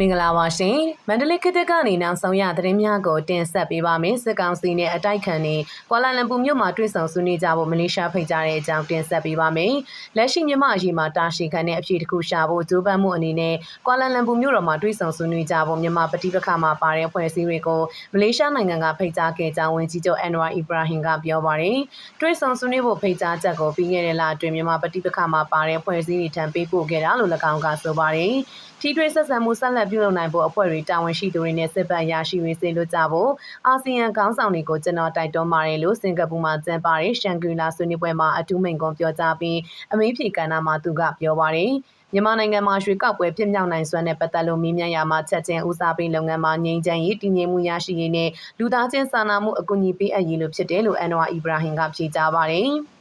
မင်္ဂလာပါရှင်မန္တလေးခေတ်သစ်ကနေနောက်ဆုံးရသတင်းများကိုတင်ဆက်ပေးပါမယ်စစ်ကောင်စီနဲ့အတိုက်ခံတွေကွာလာလမ်ပူမြို့မှာတွေ့ဆုံဆွေးနွေးကြဖို့မလေးရှားဖိတ်ကြားတဲ့အကြောင်းတင်ဆက်ပေးပါမယ်လက်ရှိမြန်မာအရေးမှာတာရှီခံတဲ့အဖြစ်တစ်ခုရှာဖို့ကြိုးပမ်းမှုအနေနဲ့ကွာလာလမ်ပူမြို့တော်မှာတွေ့ဆုံဆွေးနွေးကြဖို့မြန်မာပဋိပက္ခမှာပါတဲ့ဖွဲ့စည်းတွေကိုမလေးရှားနိုင်ငံကဖိတ်ကြားခဲ့ကြောင်းဝန်ကြီးချုပ်အန်နဝါအီဘရာဟင်ကပြောပါတယ်တွေ့ဆုံဆွေးနွေးဖို့ဖိတ်ကြားချက်ကိုပြီးခဲ့တဲ့လအတွင်းမြန်မာပဋိပက္ခမှာပါတဲ့ဖွဲ့စည်းတွေထံပေးပို့ခဲ့တာလို့၎င်းကဆိုပါတယ်ထီထွေးဆက်ဆံမှုဆက်လက်ပြုလုပ်နိုင်ဖို့အဖွဲ့တွေတာဝန်ရှိသူတွေနဲ့စစ်ပတ်ရရှိရေးစေလွတ်ကြဖို့အာဆီယံခေါင်းဆောင်တွေကိုကျွန်တော်တိုက်တွန်းပါတယ်လို့စင်ကာပူမှာကျင်းပတဲ့ရှန်ဂရီလာဆွေးနွေးပွဲမှာအထူးမိန့်ခွန်းပြောကြားပြီးအမေးဖြေကဏ္ဍမှာသူကပြောပါတယ်မြန်မာနိုင်ငံမှာရွှေကောက်ပွဲဖြစ်မြောက်နိုင်စွမ်းတဲ့ပတ်သက်လို့မြင်းမြန်ရာမှာချက်ချင်းဦးစားပေးလုပ်ငန်းမှာငြိမ်းချမ်းရေးတည်ငြိမ်မှုရရှိရေးနဲ့လူသားချင်းစာနာမှုအကူအညီပေးအပ်ရေးလို့ဖြစ်တယ်လို့အန်နဝါအီဘရာဟင်ကဖြေကြားပါတယ်။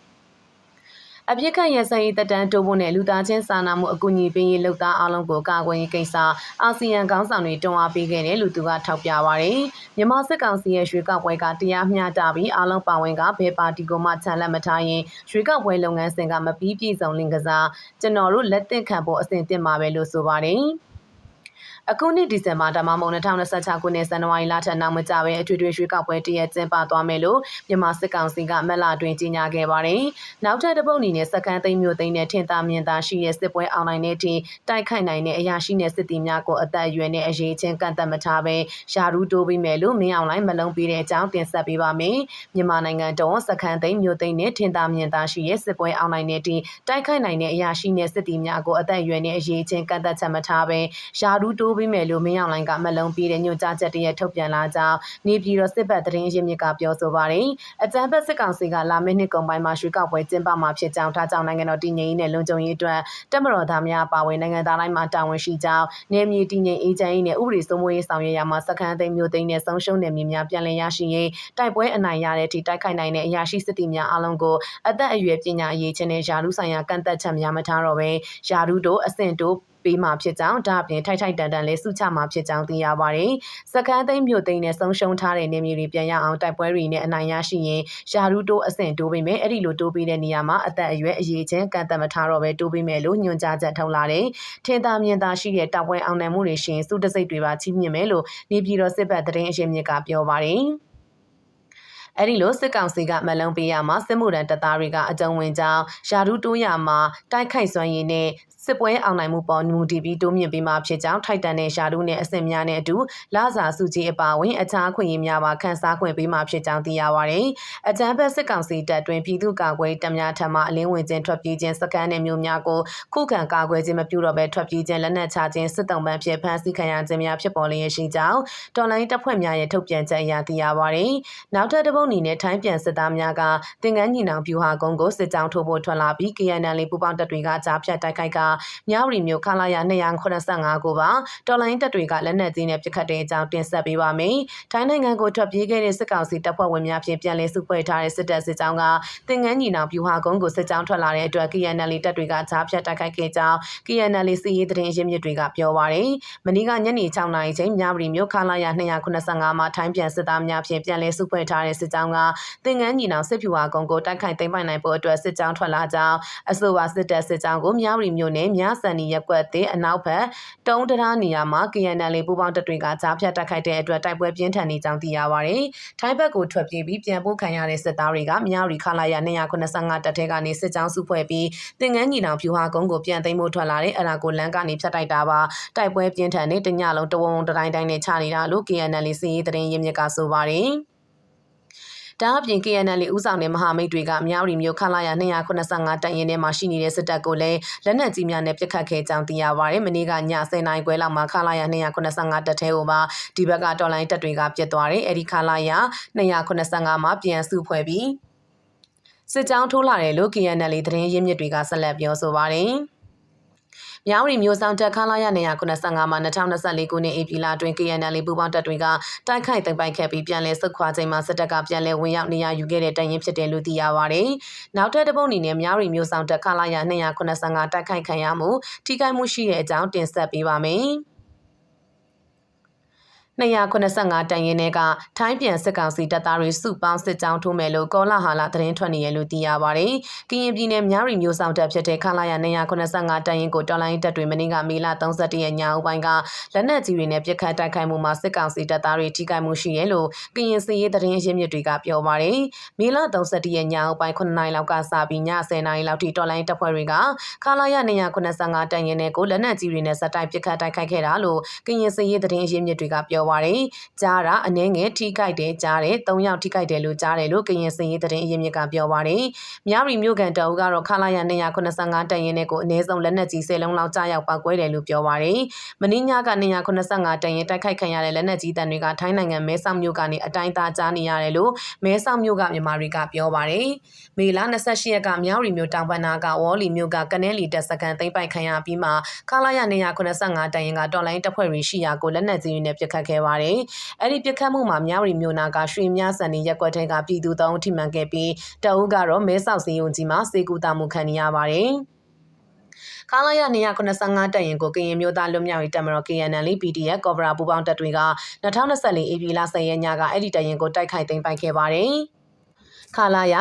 အပြစ်ခတ်ရဆိုင်ရေးတက်တန်းတိုးဖို့နဲ့လူသားချင်းစာနာမှုအကူအညီပေးရေးလုပ်သားအလုံးကိုကာကွယ်ရေးကိစ္စအာဆီယံခေါင်းဆောင်တွေတွန်းအားပေးခဲ့တယ်လို့သူကထောက်ပြပါရယ်မြန်မာစစ်ကောင်စီရဲ့ရွှေကောက်ပွဲကတရားမျှတပြီးအလုံးပါဝင်ကဘယ်ပါတီကိုမှချန်လက်မထားရင်ရွှေကောက်ပွဲလုပ်ငန်းစဉ်ကမပြီးပြည့်စုံလင်ကစားကျွန်တော်တို့လက်သင့်ခံဖို့အဆင်သင့်ပါပဲလို့ဆိုပါတယ် အခုနှစ်ဒီဇင်ဘာဒါမှမဟုတ်2026ခုနှစ်ဇန်နဝါရီလထက်နောက်မကျပဲအထွေထွေရွှေကောက်ပွဲတရက်ကျင်းပသွားမယ်လို့မြန်မာစစ်ကောင်စီကမက်လာတွင်ကြေညာခဲ့ပါတယ်။နောက်ထပ်တစ်ပုတ်အနေနဲ့စကန်သိမ်းမျိုးသိမ်းတဲ့ထင်သာမြင်သာရှိတဲ့စစ်ပွဲအောင်နိုင်တဲ့အထိတိုက်ခိုက်နိုင်တဲ့အရာရှိတဲ့စစ်တီများကိုအသက်အရွယ်နဲ့အရေးချင်းကန့်သက်မထားပဲယာရူတိုးပြီးမယ်လို့မင်းအောင်လိုင်းမလုံးပေးတဲ့အကြောင်းတင်ဆက်ပေးပါမယ်။မြန်မာနိုင်ငံတော်စကန်သိမ်းမျိုးသိမ်းတဲ့ထင်သာမြင်သာရှိတဲ့စစ်ပွဲအောင်နိုင်တဲ့အထိတိုက်ခိုက်နိုင်တဲ့အရာရှိတဲ့စစ်တီများကိုအသက်အရွယ်နဲ့အရေးချင်းကန့်သက်ချက်မထားပဲယာရူတိုးပေးမယ်လို့မင်းအောင်လိုင်းကမလုံးပြီးတဲ့ညွှန်ကြားချက်တရက်ထုတ်ပြန်လာကြောင်းနေပြည်တော်စစ်ဘက်သတင်းရင်းမြစ်ကပြောဆိုပါတယ်။အကြမ်းဖက်စစ်ကောင်စီကလာမယ့်နှစ်ကုန်ပိုင်းမှာရွှေကောက်ပွဲကျင်းပမှာဖြစ်ကြောင်းထားကြောင်းနိုင်ငံတော်တည်ငြိမ်ရေးနဲ့လုံခြုံရေးအတွက်တက်မတော်သားများပါဝင်နိုင်ငံသားတိုင်းမှာတာဝန်ရှိကြောင်းနေမြေတည်ငြိမ်အေးချမ်းရေးနဲ့ဥပဒေစိုးမိုးရေးဆောင်ရွက်ရမှာစခန်းသိမ်းမျိုးသိမ်းနဲ့ဆုံးရှုံးနယ်မြေများပြန်လည်ရရှိရေးတိုက်ပွဲအနိုင်ရတဲ့အထိတိုက်ခိုက်နိုင်တဲ့အရာရှိစစ်တီများအလုံးကိုအသက်အရွယ်ပညာအရေးချင်းနဲ့ယာရုဆိုင်ရာကန့်သက်ချက်များမထားတော့ဘဲယာရုတို့အဆင့်တို့ ပေးမှာဖြစ်ကြောင်းဒါအပြင်ထိုက်ထိုက်တန်တန်လေးစုချမှာဖြစ်ကြောင်းသိရပါတယ်။စကန်းသိမ်းမြို့သိမ်းနဲ့ဆုံးရှုံးထားတဲ့နေမြေတွေပြန်ရအောင်တိုက်ပွဲတွေနဲ့အနိုင်ရရှိရင်ယာရုတိုးအဆင့်တိုးပေးမယ်အဲ့ဒီလိုတိုးပေးတဲ့နေရာမှာအသက်အရွယ်အရေးချင်းကန့်သက်မထားတော့ပဲတိုးပေးမယ်လို့ညွှန်ကြားချက်ထုတ်လာတယ်။ထင်သာမြင်သာရှိတဲ့တပ်ပွဲအောင်နိုင်မှုတွေရှင်စုတစိတ်တွေပါချီးမြှင့်မယ်လို့နေပြည်တော်စစ်ဘက်သတင်းအရှင်မြစ်ကပြောပါတယ်။ အဲ့ဒီလိုစစ်ကောင်စီကမလုံပေးရမှာစစ်မှုထမ်းတပ်သားတွေကအကြုံဝင်ကြောင်းယာရုတိုးရမှာတိုက်ခိုက်စွမ်းရည်နဲ့စစ်ပွဲအောင်နိုင်မှုပေါ်မူတည်ပြီးတိုးမြင့်ပေးမှာဖြစ်ကြောင်းထိုက်တန်တဲ့ရှာတို့နဲ့အဆင့်များနဲ့အတူလာစာစုကြည်အပါဝင်အခြားခွင့်ရများပါခန်းစားခွင့်ပေးမှာဖြစ်ကြောင်းသိရပါတယ်။အကြမ်းဖက်စစ်ကောင်စီတပ်တွင်ပြည်သူ့ကာကွယ်တပ်များထံမှအလင်းဝင်ခြင်းထွက်ပြေးခြင်းစကန်တဲ့မျိုးများကိုခုခံကာကွယ်ခြင်းမပြုတော့ဘဲထွက်ပြေးခြင်းလက်နက်ချခြင်းစစ်တုံးပန်းဖြစ်ဖမ်းဆီးခံရခြင်းများဖြစ်ပေါ်လျက်ရှိကြောင်းတော်လိုင်းတပ်ဖွဲ့များရဲ့ထုတ်ပြန်ချက်အရသိရပါတယ်။နောက်ထပ်တစ်ပုတ်အနေနဲ့ထိုင်းပြန်စစ်သားများကတင်ကန်းညီနောင်ပြူဟာကုန်းကိုစစ်ကြောင်းထိုးဖို့ထွက်လာပြီး KNL ပူပေါင်းတပ်တွေကကြားဖြတ်တိုက်ခိုက်ကမြဝတီမြို့ခလာရ285ကိုပါတော်လိုင်းတပ်တွေကလက်နက်ကြီးနဲ့ပစ်ခတ်တဲ့အကြောင်းတင်ဆက်ပေးပါမယ်။ထိုင်းနိုင်ငံကိုထွက်ပြေးခဲ့တဲ့စစ်ကောင်စီတပ်ဖွဲ့ဝင်များဖြင့်ပြန်လည်စုဖွဲ့ထားတဲ့စစ်တပ်စစ်ကြောင်းကတင်ငန်းညီနောင်ပြူဟာကုန်းကိုစစ်ကြောင်းထွက်လာတဲ့အတွက် KNL တပ်တွေကကြားဖြတ်တိုက်ခိုက်ခဲ့ကြောင်း KNL စီရေးသတင်းရင်းမြစ်တွေကပြောပါရယ်။မနေ့ကညနေ6နာရီချိန်မြဝတီမြို့ခလာရ285မှာထိုင်းပြန်စစ်သားများဖြင့်ပြန်လည်စုဖွဲ့ထားတဲ့စစ်ကြောင်းကတင်ငန်းညီနောင်စစ်ဖြူဟာကုန်းကိုတိုက်ခိုက်သိမ်းပိုက်နိုင်ဖို့အတွက်စစ်ကြောင်းထွက်လာကြောင်းအဆိုပါစစ်တပ်စစ်ကြောင်းကိုမြဝတီမြို့နယ်မြဆန်နီရက်ကွက်တဲ့အနောက်ဘက်တုံးတရားနေရာမှာ KNL ပူပေါင်းတပ်တွေကကြားဖြတ်တိုက်ခိုက်တဲ့အတွက်တိုက်ပွဲပြင်းထန်နေကြောင်းသိရပါတယ်။ထိုင်းဘက်ကိုထွက်ပြေးပြီးပြန်ပို့ခံရတဲ့စစ်သားတွေကမြရီခလာရ285တပ်ထဲကနေစစ်ကြောင်းစုဖွဲ့ပြီးတင်ငန်းညီနောင်ဖြူဟာကုန်းကိုပြန်သိမ်းဖို့ထွက်လာတဲ့အရာကိုလမ်းကနေဖြတ်တိုက်တာပါ။တိုက်ပွဲပြင်းထန်နေတညလုံးတဝုံတိုင်းတိုင်းနဲ့ချနေတာလို့ KNL စီးရေးသတင်းရင်းမြစ်ကဆိုပါတယ်။ ဒါအပြင် KNL ဦးဆောင်တဲ့မဟာမိတ်တွေကမြောက်ရီမျိုးခလာရ285တပ်ရင်းထဲမှာရှိနေတဲ့စစ်တပ်ကိုလည်းလက်နက်ကြီးများနဲ့ပစ်ခတ်ခဲ့ကြောင်းသိရပါတယ်။မနေ့ကည10:00နာရီခွဲလောက်မှာခလာရ285တပ်ထဲကိုမှဒီဘက်ကတော်လိုင်းတပ်တွေကပြစ်သွားတယ်။အဲဒီခလာရ285မှာပြန်စုဖွဲ့ပြီးစစ်ကြောင်းထိုးလာတယ်လို့ KNL သတင်းရင်းမြစ်တွေကဆက်လက်ပြောဆိုပါတယ်။ မြောက်ရီမျိုးဆောင်တက်ခလာရ985မှာ2024ခုနှစ်ဧပြီလအတွင်း KNL ပူးပေါင်းတပ်တွေကတိုက်ခိုက်သိမ်းပိုက်ခဲ့ပြီးပြန်လည်ဆုတ်ခွာချိန်မှာစစ်တပ်ကပြန်လည်ဝင်ရောက်နေရယူခဲ့တဲ့တရင်ဖြစ်တယ်လို့သိရပါတယ်။နောက်ထပ်တစ်ပုတ်အနေနဲ့မြောက်ရီမျိုးဆောင်တက်ခလာရ285တိုက်ခိုက်ခံရမှုထိခိုက်မှုရှိတဲ့အကြောင်းတင်ဆက်ပေးပါမယ်။ 285တန်ရင်တွေကထိုင်းပြန်စစ်ကောင်စီတပ်သားတွေစုပေါင်းစစ်ကြောင်းထိုးမယ်လို့ကောလာဟာလာသတင်းထွက်နေရလို့သိရပါတယ်။ကရင်ပြည်နယ်မြရီမျိုးဆောင်တပ်ဖြစ်တဲ့ခလာရ285တန်ရင်ကိုတော်လိုင်းတပ်တွေမနေ့ကမေလ31ရက်ညအပိုင်းကလက်နက်ကြီးတွေနဲ့ပြစ်ခတ်တိုက်ခိုက်မှုမှာစစ်ကောင်စီတပ်သားတွေထိခိုက်မှုရှိရလို့ကရင်စီရေးသတင်းရင်းမြစ်တွေကပြောပါတယ်။မေလ31ရက်ညအပိုင်း9နိုင်လောက်ကစပြီးည10နာရီလောက်ထိတော်လိုင်းတပ်ဖွဲ့တွေကခလာရ285တန်ရင်တွေကိုလက်နက်ကြီးတွေနဲ့စက်တိုက်ပြစ်ခတ်တိုက်ခိုက်ခဲ့တာလို့ကရင်စီရေးသတင်းရင်းမြစ်တွေကပြောပါတယ်။ကြားတာအနှင်းငယ်ထိခိုက်တယ်ကြားတယ်၃ယောက်ထိခိုက်တယ်လို့ကြားတယ်လို့ကရင်စင်ရေးသတင်းအရင်းမြစ်ကပြောပါတယ်။မြရီမြို့ကန်တအုပ်ကတော့ခလာရ285တန်ရင်နဲ့ကိုအနည်းဆုံးလက်နက်ကြီး၁၀လုံးလောက်ကြားရောက်ပောက်ကွဲတယ်လို့ပြောပါတယ်။မင်းညက285တန်ရင်တိုက်ခိုက်ခံရတဲ့လက်နက်ကြီးတန်တွေကထိုင်းနိုင်ငံမဲဆောက်မြို့ကနေအတိုင်းသားကြားနေရတယ်လို့မဲဆောက်မြို့ကမြန်မာတွေကပြောပါတယ်။မေလ28ရက်ကမြရီမြို့တောင်ပန်းနာကဝေါ်လီမြို့ကကနဲလီတက်စကန်သိမ့်ပိုက်ခံရပြီးမှခလာရ285တန်ရင်ကတော်လိုင်းတပ်ဖွဲ့တွေရှိရာကိုလက်နက်ကြီးတွေနဲ့ပစ်ခတ်ခဲ့ပါတယ်။အဲ့ဒီပစ်ခတ်မှုမှာမြရီမြို့နာကရွှေမြစံနေရက်ကွက်ထဲကပြည်သူတောင်းထိမှန်ခဲ့ပြီးတအုပ်ကတော့မဲဆောက်စီယုံကြီးမှာစေကူတာမှုခံနေရပါတယ်။ခလာရ285တက်ရင်ကိုကရင်မျိုးသားလွတ်မြောက်ရေးတပ်မတော် KNL PDF ကော်ဗရာပူပေါင်းတပ်တွေက2024 AP လ10ရက်ညကအဲ့ဒီတက်ရင်ကိုတိုက်ခိုက်သိမ်းပိုက်ခဲ့ပါတယ်။ ခလာရ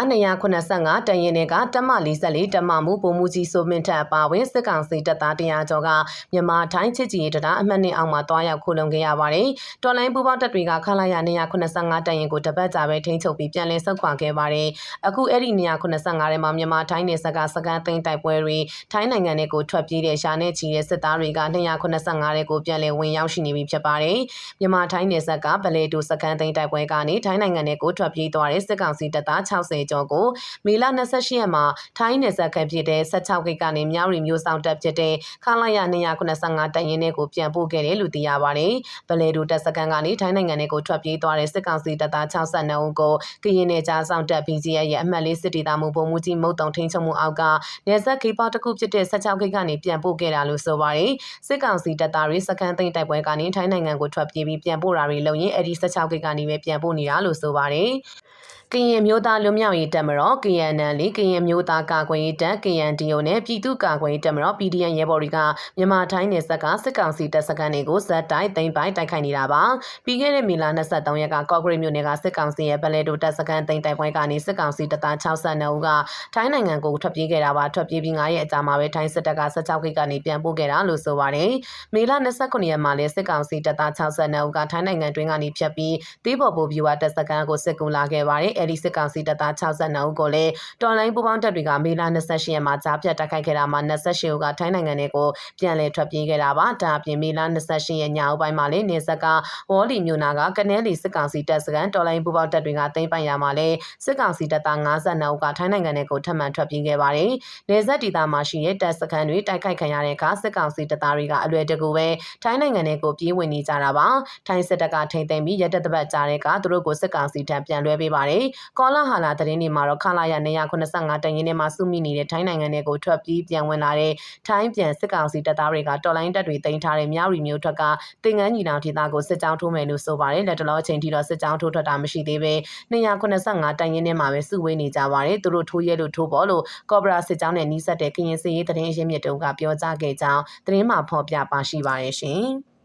285တရင်တွေကတမ44တမမှုပုံမှုကြီးစိုးမင်းထက်အပါဝင်စစ်ကောင်စီတပ်သားတရားကျော်ကမြန်မာထိုင်းချစ်ကြည်ရေးတရားအမှတ်နဲ့အောက်မှာတွားရောက်ခိုလုံခဲ့ရပါတယ်။တော်လိုင်းပူပေါင်းတပ်တွေကခလာရ285တရင်ကိုတပတ်ကြာပဲထိန်းချုပ်ပြီးပြန်လည်ဆုတ်ခွာခဲ့ပါတယ်။အခုအဲ့ဒီ285ထဲမှာမြန်မာထိုင်းနယ်စပ်ကစကန်သိမ်းတိုက်ပွဲတွေထိုင်းနိုင်ငံတွေကိုထွက်ပြေးတဲ့ရှာနဲ့ချီတဲ့စစ်သားတွေက285ရဲကိုပြန်လည်ဝင်ရောက်ရှိနေပြီဖြစ်ပါတယ်။မြန်မာထိုင်းနယ်စပ်ကဗလေတူစကန်သိမ်းတိုက်ပွဲကနေထိုင်းနိုင်ငံတွေကိုထွက်ပြေးသွားတဲ့စစ်ကောင်စီတပ်သား60ကျော်ကိုမေလ28ရက်မှာထိုင်းနယ်စပ်ခန့်ဖြစ်တဲ့16ဂိတ်ကနေမြောက်ရီမျိုးဆောင်တပ်ဖြစ်တဲ့ခလာရ285တရင်နဲ့ကိုပြန်ပို့ခဲ့တယ်လို့သိရပါတယ်။ဗလဲဒူတပ်စကန်ကနေထိုင်းနိုင်ငံနဲ့ကိုထွက်ပြေးသွားတဲ့စစ်ကောင်စီတပ်သား62ဦးကိုကရင်နယ်ကြားဆောင်တပ် BGF ရဲ့အမှတ်လေးစစ်ဒေသမှုပုံမှုကြီးမုတ်တုံထိန်းချုပ်မှုအောက်ကနယ်စပ်ဂိတ်ပေါတစ်ခုဖြစ်တဲ့16ဂိတ်ကနေပြန်ပို့ခဲ့တာလို့ဆိုပါတယ်။စစ်ကောင်စီတပ်သားတွေစကန်သိမ်းတိုက်ပွဲကနေထိုင်းနိုင်ငံကိုထွက်ပြေးပြီးပြန်ပို့တာတွေလုပ်ရင်အဲ့ဒီ16ဂိတ်ကနေပဲပြန်ပို့နေတာလို့ဆိုပါတယ်။ကရင်မျိုးသားလွတ်မြောက်ရေးတပ်မတော် KNL ကရင်မျိုးသားကာကွယ်ရေးတပ် KNDO နဲ့ပြည်သူ့ကာကွယ်ရေးတပ်မတော် PDN ရဲဘော်တွေကမြန်မာထိုင်းနယ်စပ်ကစစ်ကောင်စီတပ်စခန်းတွေကိုဇက်တိုက်သိမ်းပိုက်တိုက်ခိုက်နေတာပါပြီးခဲ့တဲ့မေလ23ရက်ကကော့ဂရိတ်မြို့နယ်ကစစ်ကောင်စီရဲ့ဗလဲတိုတပ်စခန်းသိမ်းတိုက်ပွဲကနေစစ်ကောင်စီတပ်သား62ဦးကထိုင်းနိုင်ငံကိုထွက်ပြေးခဲ့တာပါထွက်ပြေးပြီး9ရက်အကြာမှာပဲထိုင်းစစ်တပ်က16ခိတ်ကနေပြန်ပို့ခဲ့တာလို့ဆိုပါတယ်မေလ29ရက်မှာလည်းစစ်ကောင်စီတပ်သား62ဦးကထိုင်းနိုင်ငံတွင်းကနေဖြတ်ပြီးတေးဘော်ဘူဗျူဝတပ်စခန်းကိုစစ်ကူလာခဲ့ပါတယ်အဲဒီစစ်ကောင်စီတပ်သား62ဦးကိုလည်းတော်လိုင်းပူပေါင်းတပ်တွေကမေလ28ရက်မှာကြားပြတ်တိုက်ခိုက်ခဲ့တာမှာ28ဦးကထိုင်းနိုင်ငံတွေကိုပြန်လည်ထွက်ပြေးခဲ့တာပါဒါအပြင်မေလ28ရက်ညအပိုင်းမှာလည်းနေဆက်ကဝေါ်လီမြို့နာကကနဲလီစစ်ကောင်စီတပ်စခန်းတော်လိုင်းပူပေါင်းတပ်တွေကသိမ်းပိုင်ရမှာလည်းစစ်ကောင်စီတပ်သား52ဦးကထိုင်းနိုင်ငံတွေကိုထပ်မံထွက်ပြေးခဲ့ပါတယ်နေဆက်ဒေသမှာရှိတဲ့တပ်စခန်းတွေတိုက်ခိုက်ခံရတဲ့အခါစစ်ကောင်စီတပ်သားတွေကအလွယ်တကူပဲထိုင်းနိုင်ငံတွေကိုပြေးဝင်နေကြတာပါထိုင်းစစ်တပ်ကထိမ့်သိမ်းပြီးရက်တသက်ကြားတဲ့ကသူတို့ကိုစစ်ကောင်စီထံပြန်လွှဲပေးပါတယ်ကောလာဟာလာသတင်းတွေမှာတော့ခလာရ285တန်ရင်ထဲမှာစုမိနေတဲ့ထိုင်းနိုင်ငံတွေကိုထွက်ပြေးပြန်ဝင်လာတဲ့ထိုင်းပြန်စစ်ကောင်စီတပ်သားတွေကတော်လိုင်းတပ်တွေတင်ထားတဲ့မြရီမျိုးထွက်ကတင်ငန်းညီနောင်ဒေသကိုစစ်ကြောင်းထိုးမယ်လို့ဆိုပါတယ်လက်တလောအချိန်ထိတော့စစ်ကြောင်းထိုးထွက်တာမရှိသေးပဲ285တန်ရင်ထဲမှာပဲစုဝေးနေကြပါတယ်သူတို့ထိုးရဲလို့ထိုးပေါ်လို့ကော့ဘရာစစ်ကြောင်းနဲ့နီးစပ်တဲ့ကရင်စစ်ရေးသတင်းအရင်းမြစ်တုံးကပြောကြားခဲ့ကြောင်းသတင်းမှာဖော်ပြပါရှိပါတယ်ရှင်